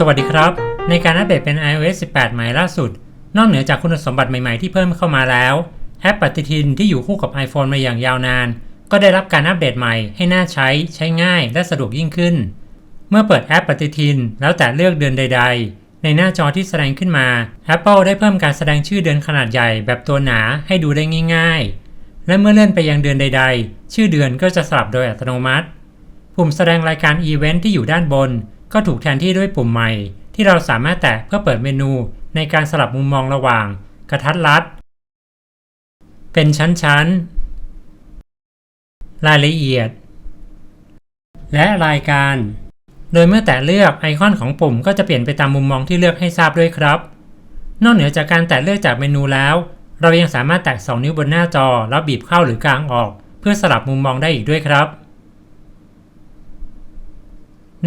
สวัสดีครับ ในการอัปเดตเป็น iOS 18 ใหม่ล่าสุด นอกเหนือจากคุณสมบัติใหม่ๆที่เพิ่มเข้ามาแล้ว แอปปฏิทินที่อยู่คู่กับ iPhone มาอย่างยาวนาน ก็ได้รับการอัปเดตใหม่ให้น่าใช้ ใช้ง่าย และสะดวกยิ่งขึ้น เมื่อเปิดแอปปฏิทิน แล้วแต่เลือกเดือนใด ๆ ในหน้าจอที่แสดงขึ้นมา Apple ได้เพิ่มการแสดงชื่อเดือนขนาดใหญ่แบบตัวหนาให้ดูได้ง่าย ๆ และเมื่อเลื่อนไปยังเดือนใด ๆ ชื่อเดือนก็จะสลับโดยอัตโนมัติ ปุ่มแสดงรายการอีเวนท์ที่อยู่ด้านบน ก็ถูกแทนที่ด้วยปุ่มใหม่ ที่เราสามารถแตะเพื่อเปิดเมนู ในการสลับมุมมองระหว่าง กระทัดรัด เป็นชั้นๆ รายละเอียด และรายการ โดยเมื่อแตะเลือกไอคอนของปุ่มก็จะเปลี่ยนไปตามมุมมองที่เลือกให้ทราบด้วยครับ นอกเหนือจากการแตะเลือกจากเมนูแล้ว เรายังสามารถแตะ 2 นิ้วบนหน้าจอ แล้วบีบเข้าหรือกลางออก เพื่อสลับมุมมองได้อีกด้วยครับ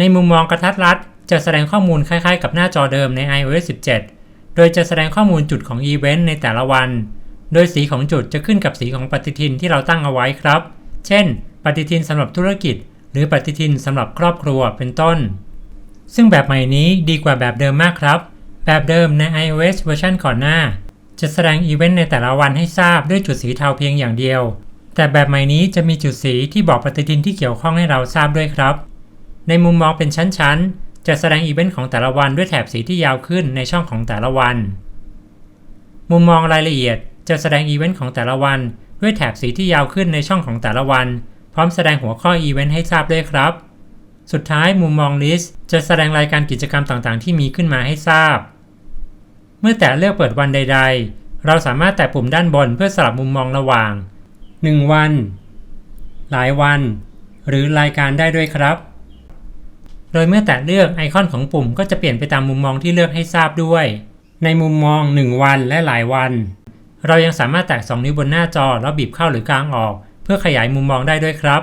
ในมุมมองกระทัดรัด จะแสดงข้อมูลคล้ายๆ กับหน้าจอเดิมใน iOS 17 โดยจะแสดงข้อมูลจุดของอีเวนต์ในแต่ละวัน โดยสีของจุดจะขึ้นกับสีของปฏิทินที่เราตั้งเอาไว้ครับ เช่น ปฏิทินสำหรับธุรกิจ หรือปฏิทินสำหรับครอบครัวเป็นต้น ซึ่งแบบใหม่นี้ดีกว่าแบบเดิมมากครับ แบบเดิมใน iOS เวอร์ชันก่อนหน้า จะแสดงอีเวนต์ในแต่ละวันให้ทราบด้วยจุดสีเทาเพียงอย่างเดียวแต่แบบใหม่นี้จะมีจุดสีที่บอกปฏิทินที่เกี่ยวข้องให้เราทราบด้วยครับ ในมุมมองเป็นชั้นๆ จะแสดงอีเวนต์ของแต่ละวันด้วยแถบสีที่ยาวขึ้นในช่องของแต่ละวัน มุมมองรายละเอียดจะแสดงอีเวนต์ของแต่ละวันด้วยแถบสีที่ยาวขึ้นในช่องของแต่ละวัน พร้อมแสดงหัวข้ออีเวนต์ให้ทราบด้วยครับ สุดท้ายมุมมองลิสต์จะแสดงรายการกิจกรรมต่างๆ ที่มีขึ้นมาให้ทราบ เมื่อแตะเลือกเปิดวันใด ๆ เราสามารถแตะปุ่มด้านบนเพื่อสลับมุมมองระหว่าง 1 วัน หลายวัน หรือรายการได้ด้วยครับ โดยเมื่อแตะเลือกไอคอนของปุ่มก็จะเปลี่ยนไปตามมุมมองที่เลือกให้ทราบด้วย ในมุมมอง 1 วันและหลายวัน เรายังสามารถแตะ 2 นิ้วบนหน้าจอแล้วบีบเข้าหรือกลางออก เพื่อขยายมุมมองได้ด้วยครับ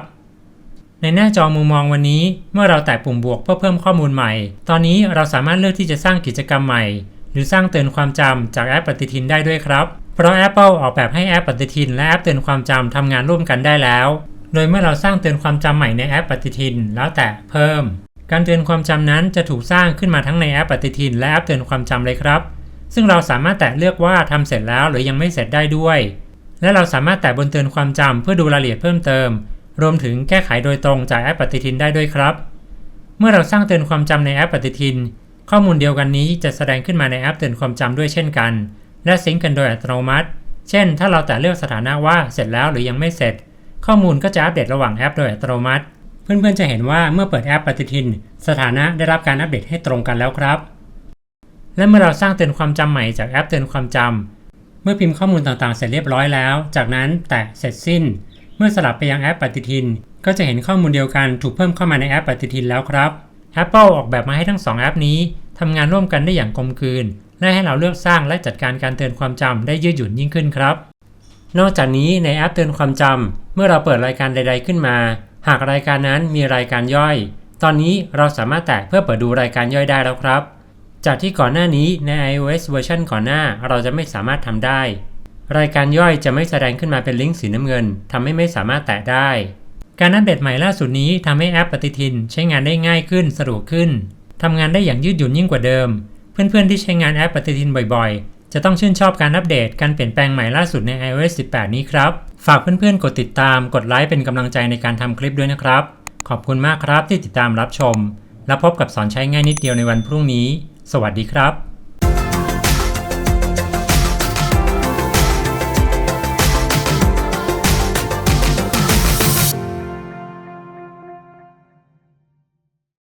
ในหน้าจอมุมมองวันนี้ เมื่อเราแตะปุ่มบวกเพื่อเพิ่มข้อมูลใหม่ ตอนนี้เราสามารถเลือกที่จะสร้างกิจกรรมใหม่ หรือสร้างเตือนความจำจากแอปปฏิทินได้ด้วยครับ เพราะ Apple ออกแบบให้แอปปฏิทิน และแอปเตือนความจำทำงานร่วมกันได้แล้ว โดยเมื่อเราสร้างเตือนความจำใหม่ในแอปปฏิทิน แล้วแตะเพิ่ม การเตือนความจำนั้นจะถูกสร้างขึ้นมาทั้งในแอปปฏิทินและแอปเตือนความจำเลยครับ ซึ่งเราสามารถแตะเลือกว่าทำเสร็จแล้วหรือยังไม่เสร็จได้ด้วย และเราสามารถแตะบนเตือนความจำเพื่อดูรายละเอียดเพิ่มเติม รวมถึงแก้ไขโดยตรงจากแอปปฏิทินได้ด้วยครับ เมื่อเราสร้างเตือนความจำในแอปปฏิทิน ข้อมูลเดียวกันนี้จะแสดงขึ้นมาในแอปเตือนความจำด้วยเช่นกัน และซิงก์กันโดยอัตโนมัติ เช่น ถ้าเราแตะเลือกสถานะว่าเสร็จแล้วหรือยังไม่เสร็จ ข้อมูลก็จะอัปเดตระหว่างแอปโดยอัตโนมัติ เพื่อนๆจะเห็นว่าเมื่อเปิดแอปปฏิทิน สถานะได้รับการอัปเดตให้ตรงกันแล้วครับ และเมื่อเราสร้างเตือนความจำใหม่จากแอปเตือนความจำเมื่อพิมพ์ข้อมูลต่างๆ เสร็จเรียบร้อยแล้ว จากนั้นแตะเสร็จสิ้น เมื่อสลับไปยังแอปปฏิทิน ก็จะเห็นข้อมูลเดียวกันถูกเพิ่มเข้ามาในแอปปฏิทินแล้วครับ Apple ออกแบบมาให้ทั้ง 2 แอปนี้ทำงานร่วมกันได้อย่างกลมกลืน และให้เราเลือกสร้างและจัดการการเตือนความจำได้ยืดหยุ่นยิ่งขึ้นครับ นอกจากนี้ในแอปเตือนความจำเมื่อเราเปิดรายการใด ๆขึ้นมา หากรายการนั้นมีรายการย่อย ตอนนี้เราสามารถแตะเพื่อเปิดดูรายการย่อยได้แล้วครับ จากที่ก่อนหน้านี้ใน iOS เวอร์ชันก่อนหน้าเราจะไม่สามารถทำได้ รายการย่อยจะไม่แสดงขึ้นมาเป็นลิงก์สีน้ำเงินทำให้ไม่สามารถแตะได้ การอัปเดตใหม่ล่าสุดนี้ทำให้แอปปฏิทินใช้งานได้ง่ายขึ้นสะดวกขึ้นทำงานได้อย่างยืดหยุ่นยิ่งกว่าเดิม เพื่อนๆที่ใช้งานแอปปฏิทินบ่อยๆ จะต้องชื่นชอบการอัปเดตการเปลี่ยนแปลงใหม่ล่าสุดใน iOS 18 นี้ครับ ฝากเพื่อนๆ กดติดตาม กดไลค์เป็นกำลังใจในการทำคลิปด้วยนะครับ ขอบคุณมากครับที่ติดตามรับชม แล้วพบกับสอนใช้ง่ายนิดเดียวในวันพรุ่งนี้ สวัสดีครับ